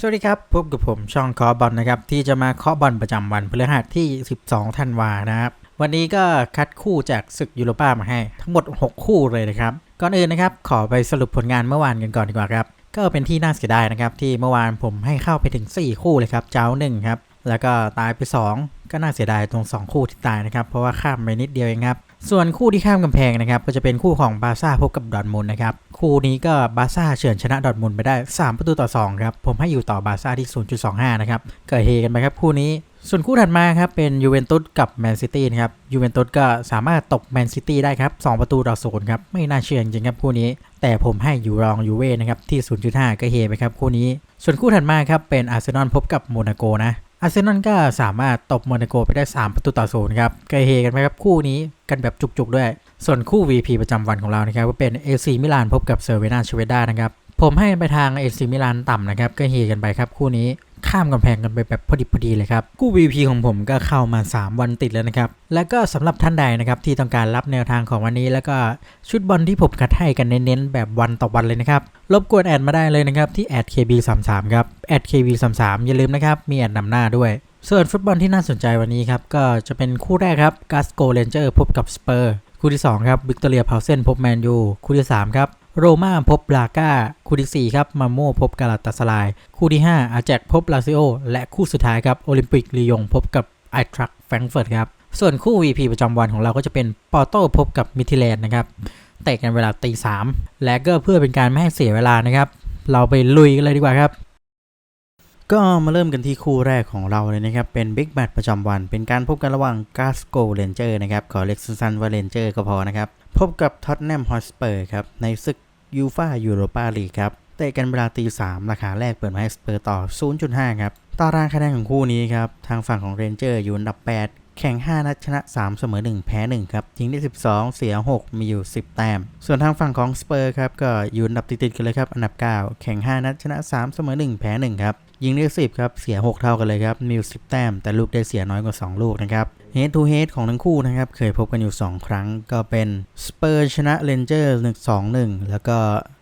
สวัสดีครับ พบกับผมช่องเคอบอลนะครับ ที่จะมาเคาะบอลประจำวันพฤหัสที่ 12 ธันวานะครับ วันนี้ก็คัดคู่จากศึกยูโรป้ามาให้ ทั้งหมด 6 คู่เลยนะครับ ก่อนอื่นนะครับ ขอไปสรุปผลงานเมื่อวานกันก่อนดีกว่าครับ ก็เป็นที่น่าเสียดายนะครับ ที่เมื่อวานผมให้เข้าไปถึง 4 คู่เลยครับ เจ้าหนึ่งครับ แล้วก็ตายไป 2 ก็น่าเสียดายตรง 2 คู่ที่ตายนะครับ เพราะว่าข้ามไปนิดเดียวเองครับ ส่วนคู่ที่ข้ามกำแพงนะครับก็จะเป็นคู่ของบาร์ซ่าพบกับดอร์ทมุนนะครับคู่นี้ก็บาร์ซ่าเฉือนชนะดอร์ทมุนไปได้ 3 ประตูต่อ2ครับผมให้อยู่ต่อบาร์ซ่าที่ 0.25 นะครับเกิดเฮกันไปครับคู่นี้ส่วนคู่ถัดมาครับเป็นยูเวนตุสกับแมนซิตี้นะครับยูเวนตุสก็สามารถตกแมนซิตี้ได้ครับ 2 ประตูต่อศูนย์ครับ ไม่น่าเชื่อจริงครับคู่นี้ แต่ผมให้อยู่รองยูเว่นะครับที่ 0.5 ก็เฮไปครับคู่นี้ ส่วนคู่ถัดมาครับเป็นอาร์เซนอลพบกับโมนาโกนะ อาร์เซนอลก็สามารถตบโมนาโกไปได้ 3 ประตูต่อศูนย์ครับเกยเฮกันไหมครับคู่นี้กันแบบจุกๆด้วย ส่วนคู่ VP ประจำวันของเรานะครับก็เป็น AC มิลานพบกับเซอร์เวนาชเวด้านะครับผมให้ไปทาง AC มิลานต่ำนะครับเกเฮกันไปครับคู่นี้ ข้ามกำแพงกันไปแบบพอดีพอดีเลยครับคู่ VP ของผมก็เข้ามา 3 วันติดแล้วนะครับ และก็สำหรับท่านใดนะครับที่ต้องการรับแนวทางของวันนี้ แล้วก็ชุดบอลที่ผมคัดให้กันเน้นๆ แบบวันต่อวันเลยนะครับ รบกวนแอดมาได้เลยนะครับที่ @kb33 ครับแอด @kb33 อย่าลืมนะครับมีแอดนำหน้าด้วยส่วนฟุตบอลที่น่าสนใจวันนี้ครับ ก็จะเป็นคู่แรกครับกาสโกเรนเจอร์พบกับสเปอร์ คู่ที่2ครับวิกตอเรียพาวเซนพบแมนยูคู่ที่3ครับ โรม่าพบบราก้า คู่ที่ 4 ครับมาโม่พบกาลาตาสลาย คู่ที่ 5 อาแจกพบลาซิโอ และคู่สุดท้ายครับโอลิมปิกลียงพบกับไอทรัคแฟรงเฟิร์ตครับ ส่วนคู่ VP ประจำวันของเราก็จะเป็นปอร์โตพบกับมิทิแลนนะครับเตะกันเวลาตีสามและก็เพื่อเป็นการไม่ให้เสียเวลานะครับ เราไปลุยกันเลยดีกว่าครับก็มาเริ่มกันที่คู่แรกของเราเลยนะครับ เป็นบิ๊กแมตช์ประจำวัน เป็นการพบกันระหว่างกาสโกเรนเจอร์นะครับ ขอเล็กสั้นๆว่าเรนเจอร์ก็พอนะครับ พบกับท็อตแนมฮอสเปอร์ครับ ในศึก ยูฟายูโรปาลีกครับ เตะกันเวลาตีสามราคาแรกเปิดมาให้สเปอร์ต่อ 0.5 ครับ ตารางคะแนนของคู่นี้ครับ ทางฝั่งของเรนเจอร์อยู่อันดับ 8แข่ง 5 นัดชนะ 3 เสมอ 1 แพ้ 1 ครับยิงได้ 12 เสีย 6 มีอยู่ 10 แต้ม ส่วนทางฝั่งของสเปอร์ครับ ก็อยู่อันดับติดๆกันเลยครับ อันดับ 9 แข่ง 5 นัดชนะ 3 เสมอ 1 แพ้ 1 ครับ ยิงได้ 10 ครับ เสีย 6 เท่ากันเลยครับ มีอยู่ 10 แต้ม แต่ลูกได้เสียน้อยกว่า 2 ลูกนะครับ เฮดทูเฮดของทั้งคู่นะครับ เคยพบกันอยู่ 2 ครั้ง ก็เป็นสเปอร์ชนะเรนเจอร์1-2-1 แล้วก็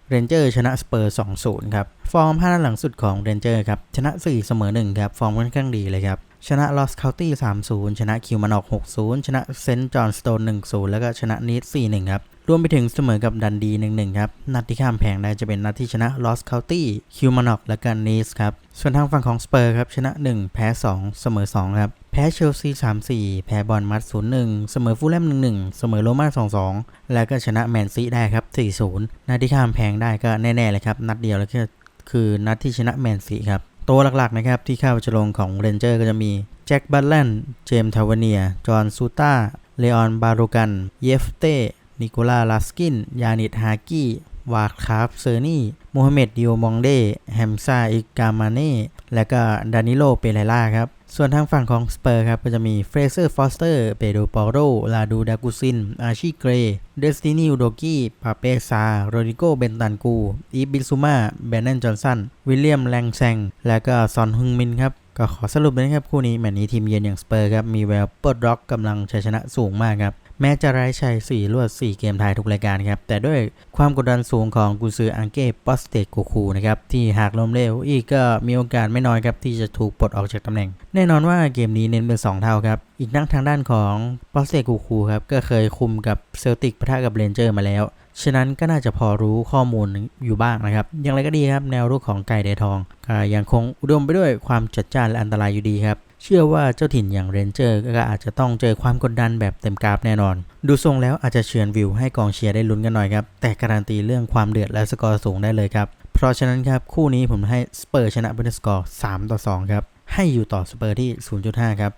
เรนเจอร์ชนะสเปอร์2-0 ครับ ฟอร์ม5นัดหลังสุดของเรนเจอร์ครับ ชนะ 4 เสมอ 1 ครับ ฟอร์มค่อนข้างดีเลยครับ ชนะลอสคา u ตี้3-0 ชนะคิวมานออก 6-0 ชนะเซนต์จอห์นสโตน1-0 แล้วก็ชนะนีส4-1 ครับ รวมไปถึงเสมอกับดันดี1-1ครับ นัดที่ข้ามแพงได้จะเป็นนัดที่ชนะลอสคาตี้คิวมันอกและก็นีสครับ ส่วนทางฝั่งของสเปอร์ครับ ชนะ 1 แพ้ 2 เสมอ 2 ครับ แพ้เชลซี 3-4 แพ้บอลมัด 0-1 เสมอฟูลแลม 1-1 เสมอโรม่า 2-2 แล้วก็ชนะแมนซีได้ครับ 4-0 นัดที่ข้ามแพงได้ก็แน่ๆเลยครับ นัดเดียวแล้วก็คือนัดที่ชนะแมนซีครับตัวหลักๆนะครับที่เข้าจะลงของเรนเจอร์ก็จะมีแจ็คบัตแลนเจมส์ทาวเนีย จอห์นซูต้าเลออนบารูกัน เยฟเต้ นิโคลาลาสกิน ยานิดฮากี้ วาคาฟเซอร์นี่โมฮัมเหม็ดดิโอมองเดแฮมซาอิกามาเน่และก็ดานิโลเปเรล่าครับ ส่วนทางฝั่งของสเปอร์ครับ ก็จะมีเฟรเซอร์ฟอสเตอร์เปโดปอโรลาดูดากุซิน อาชิเกรเดสตินีอุโดกี้ปาเปซา โรดิโกเบนตันกู อีบิซูมาแบนเนนจอห์นสัน วิลเลียมแลงแซง และก็ซอนฮึงมินครับ ก็ขอสรุปเลยนะครับ คู่นี้แมตช์นี้ทีมเยือนอย่างสเปอร์ครับ มีแววเปิดร็อกกำลังชัยชนะสูงมากครับ แม้จะไร้ชัย 4 รวด 4 เกมทายทุกรายการครับ แต่ด้วยความกดดันสูงของกุนซืออังเก้ปอสเตโกคูนะครับ ที่หากล้มเหลวอีกก็มีโอกาสไม่น้อยครับ ที่จะถูกปลดออกจากตำแหน่ง แน่นอนว่าเกมนี้เน้นเป็น 2 เท่าครับ อีกนักทางด้านของปอสเตโกคูครับ ก็เคยคุมกับเซลติกปะทะกับเรนเจอร์มาแล้ว ฉะนั้นก็น่าจะพอรู้ข้อมูลอยู่บ้างนะครับ อย่างไรก็ดีครับแนวรุกของไก่เดทองก็ยังคงอุดมไปด้วยความจัดจ้านและอันตรายอยู่ดีครับ เชื่อว่าเจ้าถิ่นอย่างเรนเจอร์ก็อาจจะต้องเจอความกดดันแบบเต็มกราฟแน่นอน ดูทรงแล้วอาจจะเฉือนวิวให้กองเชียร์ได้ลุ้นกันหน่อยครับ แต่การันตีเรื่องความเดือดและสกอร์สูงได้เลยครับ เพราะฉะนั้นครับ คู่นี้ผมให้สเปอร์ชนะบนสกอร์ 3 ต่อ 2 ครับ ให้อยู่ต่อสเปอร์ที่ 0.5 ครับ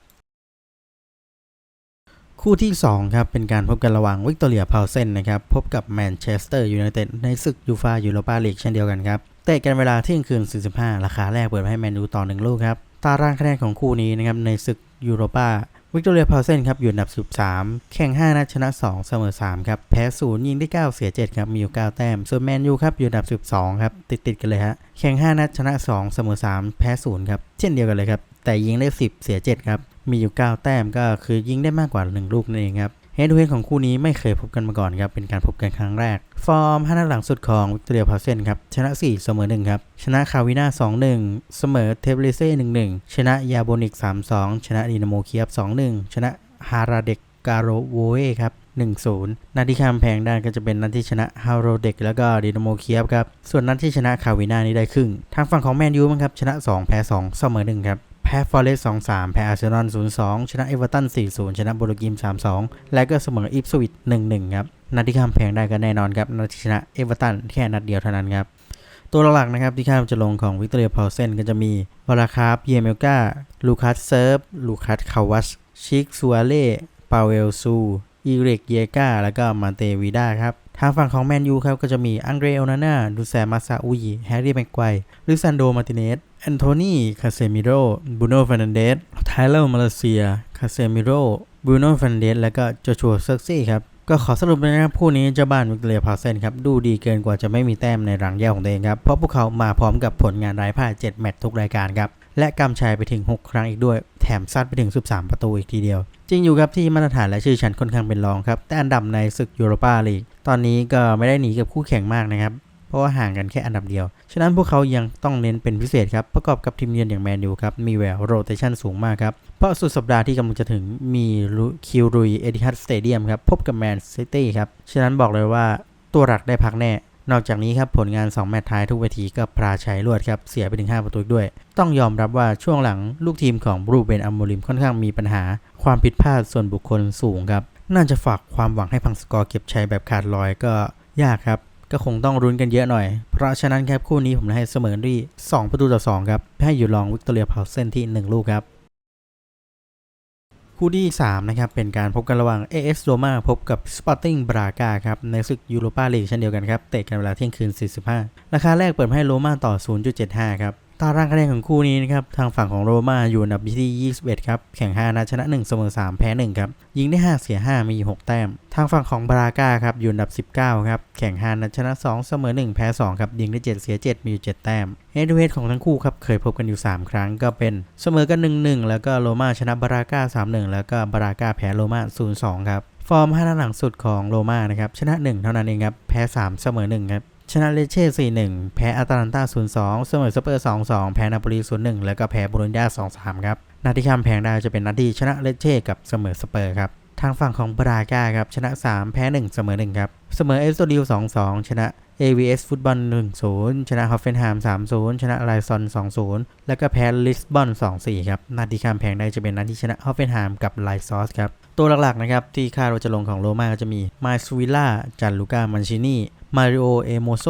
คู่ที่ 2 ครับ เป็นการพบกันระหว่างวิกตอเรียพาวเซนนะครับพบกับแมนเชสเตอร์ยูไนเต็ดในศึกยูฟายูโรปาลีกเช่นเดียวกันครับเตะกันเวลาเที่ยงคืน 45 ราคาแรกเปิดให้แมนยูต่อ 1 ลูกครับ ตารางคะแนนของคู่นี้นะครับในศึกยูโรปาวิกตอเรียพาวเซนครับอยู่อันดับ 13 แข่ง 5 นัดชนะ 2 เสมอ 3 ครับ แพ้0ยิงได้ 9 เสีย 7 ครับ มีอยู่ 9 แต้ม ส่วนแมนยูครับอยู่อันดับ 12 ครับ ติดติดกันเลยฮะ แข่ง 5 นัดชนะ 2 เสมอ 3 แพ้ 0 ครับ เช่นเดียวกันเลยครับ แต่ยิงได้ 10 เสีย 7 ครับ มีอยู่ 9 แต้มก็คือยิงได้มากกว่า 1 ลูกนั่นเองครับ เฮดทูเฮดของคู่นี้ไม่เคยพบกันมาก่อนครับ เป็นการพบกันครั้งแรก ฟอร์ม5นัดหลังสุดของวิกตอเรียพาเซนครับ ชนะ 4 เสมอ 1 ครับ ชนะคาวิน่า 2-1 เสมอเทเบเลเซ่1-1 ชนะยาโบนิก 3-2 ชนะดีนาโมเคียบ 2-1 ชนะฮาราเดกการโรโวเอครับ1-0 นัดที่ข้ามแพงได้ก็จะเป็นนัดที่ชนะฮาโรเดกแล้วก็ดีนาโมเคียบครับ ส่วนนัดที่ชนะคาวิน่านี่ได้ครึ่ง ทางฝั่งของแมนยูมั้งครับ ชนะ 2 แพ้ 2 เสมอ 1 ครับ แพ้ฟอร์เรสต์2-3แพ้อาร์เซนอล0-2ชนะเอเวอร์ตัน4-0ชนะโบโลกิม3-2และก็เสมออิฟสวิต1-1ครับนัดที่ข้ามแพงได้ก็แน่นอนครับนัดที่ชนะเอเวอร์ตันแค่นัดเดียวเท่านั้นครับตัวหลักๆนะครับที่ข้ามจะลงของวิกตอเรียพาวเซนก็จะมีวาราคาร์เยเมลกาลูคัสเซิร์ฟลูคัสคาวัสชิกซัวเล่ปาเวลซูอีเรกเยกาแล้วก็มาเตวิดาครับทางฝั่งของแมนยูครับก็จะมีอังเดรโอนาน่าดูแซมาซาอุยแฮร์รี่แม็กไกวลิซันโดมาติเนส อนโทนี คาเซมิโรบูโนฟ r นันเดสไทเลอร์มาเลเซีย คาเซมิโรบูโนฟ r นันเดสแล้วก็โจชัวเซอร์ซี่ครับ ก็ขอสรุปเลยนะครับคู่นี้เจ้าบ้านวิกเรียพาเซนครับ ดูดีเกินกว่าจะไม่มีแต้มในรังแย่ของตัวเองครับ เพราะพวกเขามาพร้อมกับผลงานไร้พ่าย7แมตช์ทุกรายการครับ และกำชัยไปถึง 6 ครั้งอีกด้วย แถมซัดไปถึง 13 ประตูอีกทีเดียว จริงอยู่ครับที่มาตรฐานและชื่อชั้นค่อนข้างเป็นรองครับ แต่อันดับในศึกยูโรปาลีก ตอนนี้ก็ไม่ได้หนีกับคู่แข่งมากนะครับ ราะว่าห่างกันแค่อันดับเดียว ฉะนั้นพวกเขายังต้องเน้นเป็นพิเศษครับ ประกอบกับทีมเยือนอย่างแมนยูครับ มีแววโรเตชันสูงมากครับ เพราะสุดสัปดาห์ที่กำลังจะถึงมีคิวรุยเอดิฮัตสเตเดียมครับ พบกับแมนซิตี้ครับ ฉะนั้นบอกเลยว่าตัวหลักได้พักแน่ นอกจากนี้ครับผลงาน 2 แมตช์ท้ายทุกเวทีก็ปราชัยรวดครับ เสียไปถึง 5 ประตูด้วย ต้องยอมรับว่าช่วงหลังลูกทีมของบรูเบนอัมโมริมค่อนข้างมีปัญหา ความผิดพลาดส่วนบุคคลสูงครับ น่าจะฝากความหวังให้พังสกอร์เก็บชัยแบบขาดลอยก็ยากครับ ก็คงต้องรุ้นกันเยอะหน่อย เพราะฉะนั้นครับคู่นี้ผมให้เสมอที่ 2 ประตูต่อ 2 ครับ ให้อยู่รองวิกตอเรียพาวเซนที่ 1 ลูกครับ คู่ที่ 3 นะครับ เป็นการพบกันระหว่าง AS Roma พบกับ Sporting Braga ครับ ในศึกยูโรปาลีกเช่นเดียวกันครับ เตะกันเวลาเที่ยงคืน 45 ราคาแรกเปิดให้โรม่าต่อ 0.75 ครับ ตารางคะแนนของคู่นี้นะครับทางฝั่งของโรม่าอยู่อันดับที่ 21 ครับ แข่ง 5นัดชนะ 1 เสมอ 3 แพ้ 1 ครับ ยิงได้ 5 เสีย 5 มี 6 แต้ม ทางฝั่งของบราก้าครับอยู่อันดับ 19 ครับ แข่ง 5นัดชนะ 2 เสมอ 1 แพ้ 2 ครับ ยิงได้ 7 เสีย 7 มีอยู่7แต้มเฮดเฮดของทั้งคู่ครับเคยพบกันอยู่ 3 ครั้งก็เป็นเสมอกัน 1-1 แล้วก็โรม่าชนะบราก้า 3-1 แล้วก็บราก้าแพ้โรม่า 0-2 ครับฟอร์ม5นัดหลังสุดของโรม่านะครับชนะ 1 เท่านั้นเองครับแพ้ 3 เสมอ 1 ครับ ชนะเลเช่ 4-1 แพ้อาตาลันตา 0-2 เสมอสเปอร์ 2-2 แพ้นาโปลี 0-1 แล้วก็แพ้โบโลญญา 2-3 ครับนัดที่ข้ามแพงได้จะเป็นนัดที่ชนะเลเช่กับเสมอสเปอร์ครับ ทางฝั่งของบราก้าครับ ชนะ 3 แพ้ 1 เสมอ 1 ครับ เสมอเอสโตดิล2-2 ชนะ AVS ฟุตบอล1-0 ชนะฮอฟเฟนไฮม์3-0 ชนะไลซอน 2-0 แล้วก็แพ้ลิสบอน 2-4 ครับนัดที่ข้ามแพงได้จะเป็นนัดที่ชนะฮอฟเฟนไฮม์กับไลซอสครับตัวหลักๆนะครับที่คาดว่าจะลงของโรม่าก็จะมีมาสวิล่าจันลูก้ามันชินี มาริโอ เอโมโซ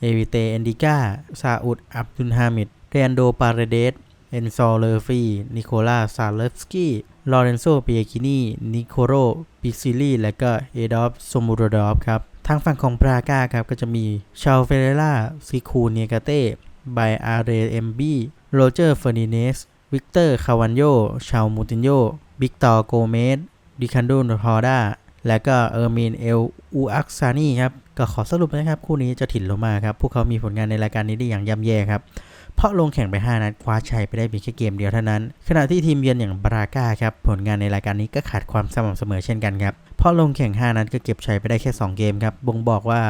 เอวิเต เอนดิก้า ซาอุด อับดุลฮามิดเรนโด ปาเรเดส เอนโซเลฟี นิโคลาซาเลฟสกี้ ลอเรนโซเปียกินี นิโคโร ปิซิลีและก็ เอดอฟโซมูโรดอฟครับ ทางฝั่งของปราก้าครับ ก็จะมี ชาลเฟเรล่า ซิคูเนียกาเต้ไบอาร์เรเอมบีโรเจอร์ เฟอร์นิเนส วิกเตอร์ คาวันโย ชาลมูตินโย บิกตอร์ โกเมสดิคันโดนฮอร์ดา และก็เออร์มินเอลอูอักซานีครับก็ขอสรุปนะครับ คู่นี้จะถิ่นลงมาครับ พวกเขามีผลงานในรายการนี้ได้อย่างย่ำแย่ครับ เพราะลงแข่งไป 5 นัดคว้าชัยไปได้เพียงแค่เกมเดียวเท่านั้น ขณะที่ทีมเยือนอย่างบราก้าครับ ผลงานในรายการนี้ก็ขาดความสม่ำเสมอเช่นกันครับเพราะลงแข่ง 5 นัดก็เก็บชัยไปได้แค่ 2 เกมครับบ่งบอกว่า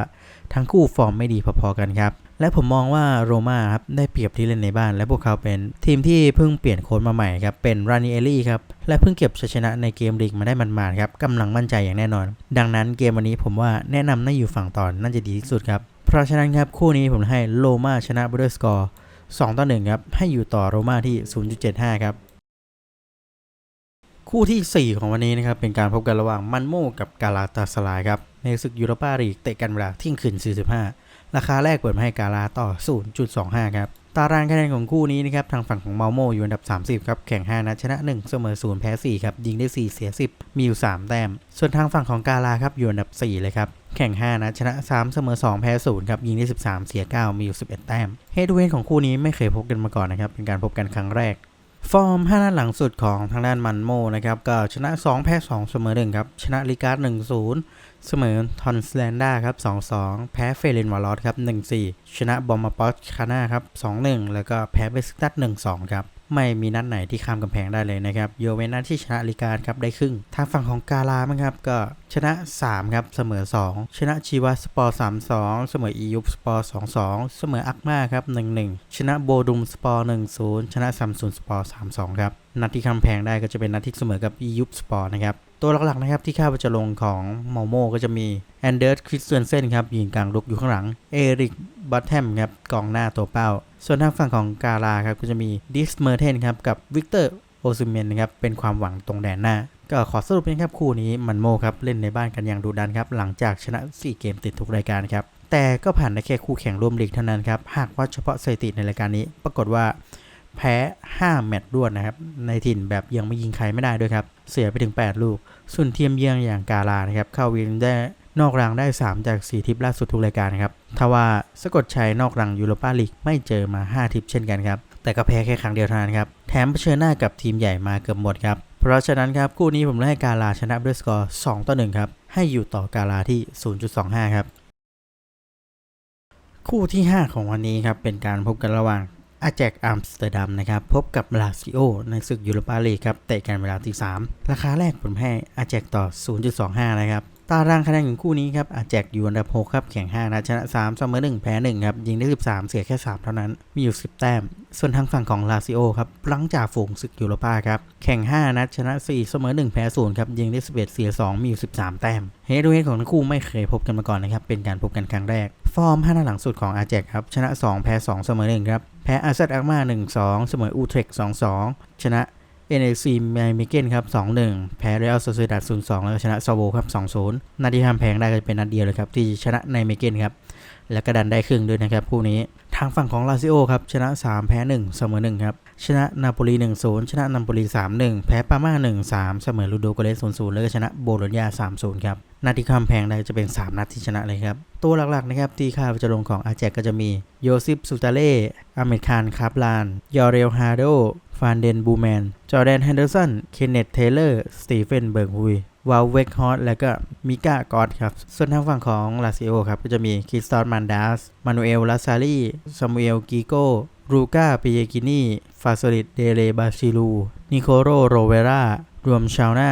ทั้งคู่ฟอร์มไม่ดีพอๆกันครับ และผมมองว่าโรม่าครับได้เปรียบที่เล่นในบ้าน และพวกเขาเป็นทีมที่เพิ่งเปลี่ยนโค้ชมาใหม่ครับเป็นรานิเอลี่ครับและเพิ่งเก็บชัยชนะในเกมลีกมาได้มันๆครับกำลังมั่นใจอย่างแน่นอน ดังนั้นเกมวันนี้ผมว่าแนะนำน่าอยู่ฝั่งตอนน่าจะดีที่สุดครับเพราะฉะนั้นครับคู่นี้ผมให้โรม่าชนะบด้วยสกอร์2ต่อ1ครับให้อยู่ต่อโรม่าที่ 0.75 ครับคู่ที่ 4 ของวันนี้นะครับเป็นการพบกันระหว่างมันโมกับกาลาตาสลายครับในศึกยูโรปาลีกเตะกันเวลาเที่ยงคืน45 ราคาแรกเปิดมาให้กาลาต่อ 0.25 ครับ ตารางคะแนนของคู่นี้นะครับทางฝั่งของเมาโมอยู่อันดับ 30 ครับ แข่ง 5 นัดชนะ 1 เสมอ 0 แพ้ 4 ครับ ยิงได้ 4 เสีย 10 มีอยู่ 3 แต้ม ส่วนทางฝั่งของกาลาครับอยู่อันดับ 4 เลยครับแข่ง 5นัดชนะ 3 เสมอ 2 แพ้ 0 ครับ ยิงได้ 13 เสีย 9 มีอยู่ 11 แต้ม เฮดเวนของคู่นี้ไม่เคยพบกันมาก่อนนะครับ เป็นการพบกันครั้งแรก ฟอร์ม 5 นัดหลังสุดของทางด้านมันโมนะครับ ก็ชนะ 2 แพ้ 2 เสมอ1ครับ ชนะลิการ์ด1-0 เสมอทอนสแลนด้าครับ 2-2 แพ้เฟเรนวาลอสครับ 1-4 ชนะบอมมาปอสคาน่าครับ 2-1 แล้วก็แพ้เบสตัด1-2 ครับ ไม่มีนัดไหนที่ข้ามกำแพงได้เลยนะครับโยเวนนัดที่ชนะลิการครับได้ครึ่ง ทางฝั่งของกาลามั้งครับก็ชนะ 3 ครับเสมอ 2 ชนะชีวาสปอร์สามสองเสมออียุปสปอร์สองสองเสมออักมาครับหนึ่งหนึ่งชนะโบดุมสปอร์หนึ่งศูนย์ชนะซัมซุนสปอร์สามสองครับนัดที่ข้ามแพงได้ก็จะเป็นนัดที่เสมอกับอียุปสปอร์นะครับ ตัวหลักๆนะครับที่คาดว่าจะลงของเมาโมก็จะมีแอนเดอร์คริสเตนเซนครับยิงกลางลุกอยู่ข้างหลัง เอริกบัตแฮมครับกองหน้าตัวเป้า ส่วนทางฝั่งของกาลาครับก็จะมีดิสเมอร์เทนครับกับวิกเตอร์โอซิเมนนะครับเป็นความหวังตรงแดนหน้า ก็ขอสรุปนะครับคู่นี้มันโมครับเล่นในบ้านกันอย่างดุดันครับหลังจากชนะ 4 เกมติดทุกรายการครับแต่ก็ผ่านได้แค่คู่แข่งร่วมลีกเท่านั้นครับหากว่าเฉพาะสถิติในรายการนี้ ปรากฏว่า แพ้ 5 แมตช์รวดนะครับ ในถิ่นแบบยังไม่ยิงใครไม่ได้ด้วยครับ เสียไปถึง 8 ลูก ส่วนทีมเยือนอย่างกาลานะครับ เข้าวินได้นอกรังได้ 3 จาก 4 ทิปล่าสุดทุกรายการครับทว่าสะกดชัยนอกรังยูโรปาลีกไม่เจอมา 5 ทิปเช่นกันครับ แต่ก็แพ้แค่ครั้งเดียวเท่านั้นครับ แถมเผชิญหน้ากับทีมใหญ่มาเกือบหมดครับ เพราะฉะนั้นครับคู่นี้ผมเลยให้กาลาชนะด้วยสกอร์ 2 ต่อ 1 ครับ ให้อยู่ต่อกาลาที่ 0.25 ครับ คู่ที่ 5 ของวันนี้ครับเป็นการพบกันระหว่าง อาแจกอัมสเตอร์ดัมนะครับพบกับลาซิโอในศึกยูโรปาลีกครับเตะกันเวลาที่3ราคาแรกผมให้อาแจกต่อ 0.25 นะครับตารางคะแนนของคู่นี้ครับอาแจกอยู่อันดับ6ครับแข่ง5นัดชนะ3เสมอ1แพ้1ครับยิงได้ 13 เสียแค่ 3 เท่านั้นมีอยู่ 10 แต้ม ส่วนทางฝั่งของลาซิโอครับหลังจากฝูงศึกยูโรปาครับแข่ง 5นัดชนะ 4 เสมอ1แพ้0ครับยิงได้ 11 เสีย 2 มีอยู่ 13 แต้มเฮดทูเฮดของทั้งคู่ไม่เคยพบกันมาก่อนนะครับเป็นการพบกันครั้งแรก ฟอร์ม5นัดหลังสุดของอาแจกครับชนะ 2 แพ้ 2 เสมอ1ครับ แพ้อาซัดอักมา1-2 เสมออูเทรก2-2 ชนะ NAC ไมเมเกนครับ2-1 แพ้เรอัลโซเซดัด0-2 แล้วชนะซาโวครับ2-0นัดที่ห้ามแพงได้ก็จะเป็นนัดเดียวเลยครับ ที่ชนะไนเมเกนครับ แล้วก็ดันได้ครึ่งด้วยนะครับคู่นี้ทางฝั่งของลาซิโอครับ ชนะ 3 แพ้ 1 เสมอ1ครับ ชนะนาโปลี1-0 ชนะนาโปลี3-1 แพ้ปาม่า1-3 เสมอลูโดโกเลส0-0 แล้วก็ชนะโบโลญญา3-0 ครับ นัดที่ข้ามแพงได้จะเป็น 3 นัดที่ชนะเลยครับ ตัวหลักๆนะครับที่คาดว่าจะลงของอาแจกก็จะมีโยซิปสุตาเล่อเมดคานคาปลานยอเรลฮาโดฟานเดนบูแมน จอแดนแฮนเดอร์สัน เคนเนตเทเลอร์ สตีเฟนเบิร์กฮุยวาลเวกฮอตและก็มิก้ากอดครับ ส่วนทางฝั่งของลาซิโอครับ ก็จะมีคริสตอสมันดัสมานูเอลลาซารีซามูเอลกิโกรูกาปิเยกินีฟาโซลิดเดเลบาซิลู นิโคโรโรเวรารวมชาวนา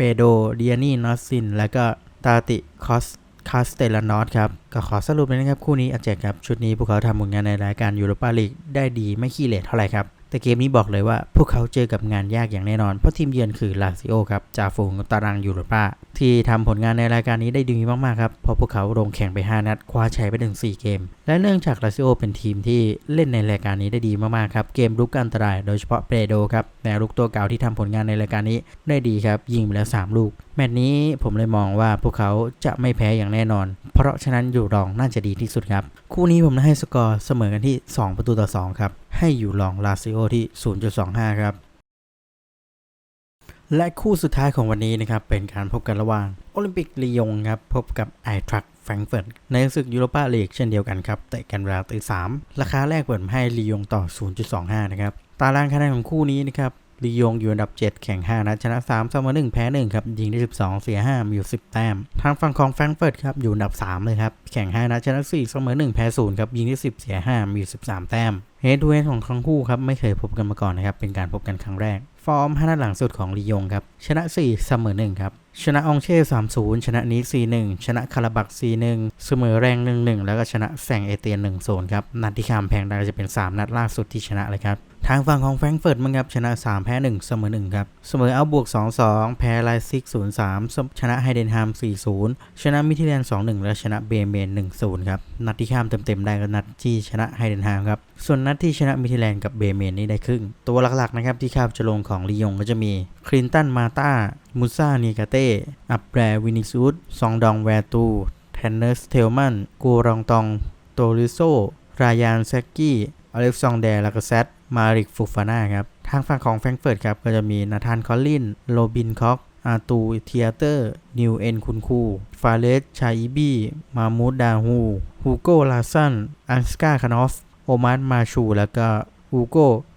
ปโดเดียนีนอสซิน และก็ตาติคอสคาสเตลานอสครับ ก็ขอสรุปเลยนะครับ คู่นี้อาแจกครับ ชุดนี้พวกเขาทำผลงานในรายการยูโรปาลีกได้ดีไม่ขี้เหร่เท่าไหร่ครับ แต่เกมนี้บอกเลยว่าพวกเขาเจอกับงานยากอย่างแน่นอน เพราะทีมเยือนคือลาซิโอครับจ่าฝูงตารางยูโรปาที่ทำผลงานในรายการนี้ได้ดีมากๆครับเพราะพวกเขาลงแข่งไป 5 นัด คว้าชัยไปถึง4เกม และเนื่องจากลาซิโอเป็นทีมที่เล่นในรายการนี้ได้ดีมากๆครับเกมรุกอันตราย โดยเฉพาะเปโดครับแนวรุกตัวเก่าที่ทำผลงานในรายการนี้ได้ดีครับยิงไปแล้ว 3 ลูก มตช์นี้ผมเลยมองว่าพวกเขาจะไม่แพ้อย่างแน่นอน เพราะฉะนั้นอยู่รองน่าจะดีที่สุดครับ คู่นี้ผมให้สกอร์เสมอกันที่ 2 ประตูต่อ 2 ครับ ให้อยู่รองลาซิโอที่ 0.25 ครับ และคู่สุดท้ายของวันนี้นะครับเป็นการพบกันระหว่างโอลิมปิกลียงครับพบกับไอทรัคแฟรงเฟิร์ตในศึกยูโรปาลีกเช่นเดียวกันครับเตะกันเวลาตีสามราคาแรกเปิดให้ลียงต่อ 0.25 นะครับตารางคะแนนของคู่นี้นะครับ ลียงอยู่อันดับ 7 แข่ง 5 นัดชนะ3เสมอ1แพ้ 1 ครับ ยิงได้ 12 เสีย 5 มีอยู่ 10 แต้ม ทางฝั่งของแฟรงเฟิร์ตครับ อยู่อันดับ 3 เลยครับ แข่ง 5 นัดชนะ4เสมอ1แพ้ 0 ครับ ยิงได้ 10 เสีย 5 มีอยู่ 13 แต้มเฮดทูเฮดของทั้งคู่ครับ ไม่เคยพบกันมาก่อนนะครับ เป็นการพบกันครั้งแรก ฟอร์ม5นัดหลังสุดของลียงครับ ชนะ 4 เสมอ1ครับ ชนะองเช่3-0 ชนะนีส4-1 ชนะคาราบัก 4-1 เสมอแรง 1-1 แล้วก็ชนะแซงเอเตียน 1-0 ครับ นัดที่ข้ามแพงได้จะเป็น 3 นัดล่าสุดที่ชนะเลยครับ ทางฝั่งของแฟรงก์เฟิร์ตมั้งครับชนะ 3 แพ้ 1 เสมอ1ครับ เสมอเอาบวก 2-2 แพ้ไลซิก 0-3 ชนะไฮเดนฮาม 4-0 ชนะมิทิแลนด์ 2-1 และชนะเบเมน 1-0 ครับ นัดที่ข้ามเต็มๆได้ก็นัดที่ชนะไฮเดนฮามครับ ส่วนนัดที่ชนะมิทิแลนด์กับเบเมนนี่ได้ครึ่ง ตัวหลักๆนะครับที่คาบจะลงของลียงก็จะมีคลินตันมาตามูซาเนกาเต้ อับแบรวินิซูดซองดองแวตูแทนเนอร์สเทลมันกูรองตอง โตริโซ รายานแซกกี้อเล็กซองแดร์ลากาเซต มาริกฟูฟาน่าครับ ทางฝั่งของแฟรงเฟิร์ตครับ ก็จะมีนาธานคอลลิน โรบินคอกอาตูเทียเตอร์ นิวเอ็นคุนคู ฟาเลส ชาอิบีมามูดดาฮูฮูโกลาซัน อันสกาคานอฟ โอมาร์มาชู แล้วก็ฮูโก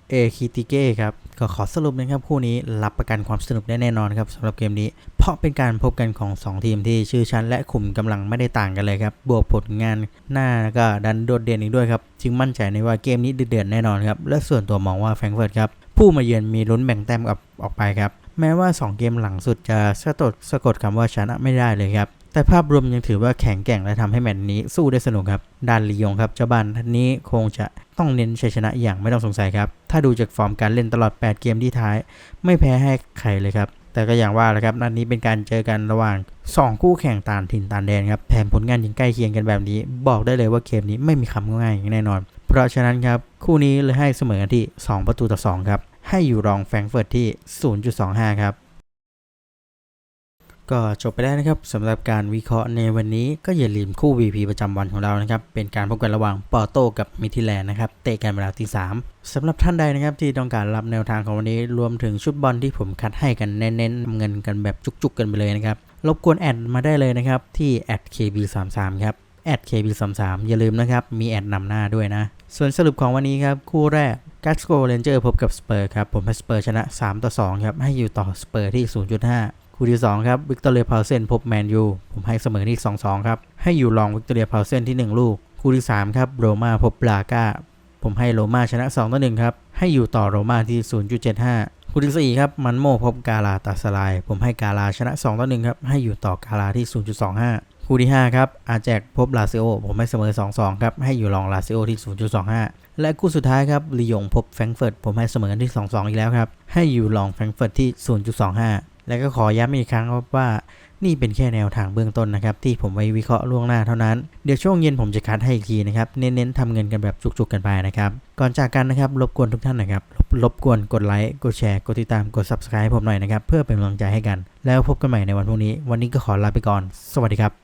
เอคิติเก้ครับ ก็ขอสรุปนะครับคู่นี้รับประกันความสนุกได้แน่นอนครับสำหรับเกมนี้ เพราะเป็นการพบกันของ 2 ทีมที่ชื่อชั้นและขุมกำลังไม่ได้ต่างกันเลยครับบวกผลงานหน้าก็ดันโดดเด่นอีกด้วยครับจึงมั่นใจในว่าเกมนี้เดือดแน่นอนครับและส่วนตัวมองว่าแฟรงเฟิร์ตครับผู้มาเยือนมีลุ้นแบ่งแต้มกับออกไปครับแม้ว่า 2 เกมหลังสุดจะสะกดสะกดคำว่าชนะไม่ได้เลยครับ แต่ภาพรวมยังถือว่าแข็งแกร่งและทำให้แมตช์นี้สู้ได้สนุกครับ ดานลียงครับเจ้าบ้านท่านนี้คงจะต้องเน้นชัยชนะอย่างไม่ต้องสงสัยครับ ถ้าดูจากฟอร์มการเล่นตลอด 8 เกมที่ท้าย ไม่แพ้ให้ใครเลยครับ แต่ก็อย่างว่าแหละครับนัดนี้เป็นการเจอกันระหว่าง 2 คู่แข่งต่างถิ่นต่างแดนครับแถมผลงานยังใกล้เคียงกันแบบนี้ บอกได้เลยว่าเกมนี้ไม่มีคำง่ายอย่างแน่นอน เพราะฉะนั้นครับคู่นี้เลยให้เสมอกันที่ 2 ประตูต่อ2ครับให้อยู่รองแฟรงเฟิร์ตที่ 0.25 ครับ ก็จบไปแล้วนะครับสำหรับการวิเคราะห์ในวันนี้ก็อย่าลืมคู่ VP ประจำวันของเรานะครับ เป็นการพบกันระหว่างปอโต้กับมิทิแลนด์นะครับ เตะกันเวลาที่3สำหรับท่านใดนะครับที่ต้องการรับแนวทางของวันนี้รวมถึงชุดบอลที่ผมคัดให้กันเน้นๆเงินกันแบบจุกๆกันไปเลยนะครับ รบกวนแอดมาได้เลยนะครับ ที่ @kb33 ครับ @kb33 อย่าลืมนะครับ มีแอดนำหน้าด้วยนะ ส่วนสรุปของวันนี้ครับคู่แรกกัสโกเรนเจอร์พบกับสเปอร์ครับผมให้สเปอร์ชนะ3ต่อ2ครับให้อยู่ต่อสเปอร์ที่ 0.5 คู่ที่ 2 ครับวิกตอเรียพาวเซนพบแมนยู ผมให้เสมอที่2-2 ครับ ให้อยู่รองวิกตอเรียพาวเซนที่ 1 ลูก คู่ที่ 3 ครับโรม่าพบบราก้า ผมให้โรม่าชนะ2ต่อ1ครับ ให้อยู่ต่อโรม่าที่ 0.75 คู่ที่ 4 ครับมันโมพบกาลาตาสลาย ผมให้กาลาชนะ2ต่อ1ครับ ให้อยู่ต่อกาลาที่ 0.25 คู่ที่ 5 ครับอาแจกพบลาซิโอ ผมให้เสมอ 2-2 ครับ ให้อยู่รองลาซิโอที่ 0.25และคู่สุดท้ายครับลียงพบแฟรงเฟิร์ตผมให้เสมอกันที่ 2-2 อีกแล้วครับ ให้อยู่รองแฟรงเฟิร์ตที่ 0.25 และก็ขอย้ำอีกครั้งครับว่านี่เป็นแค่แนวทางเบื้องต้นนะครับ ที่ผมไว้วิเคราะห์ล่วงหน้าเท่านั้น เดี๋ยวช่วงเย็นผมจะคัดให้อีกทีนะครับ เน้นๆทำเงินกันแบบจุกๆกันไปนะครับ ก่อนจากกันนะครับ รบกวนทุกท่านนะครับ รบกวนกดไลค์ กดแชร์ กดติดตาม กด subscribe ผมหน่อยนะครับ เพื่อเป็นกำลังใจให้กัน แล้วพบกันใหม่ในวันพรุ่งนี้ วันนี้ก็ขอลาไปก่อน สวัสดีครับ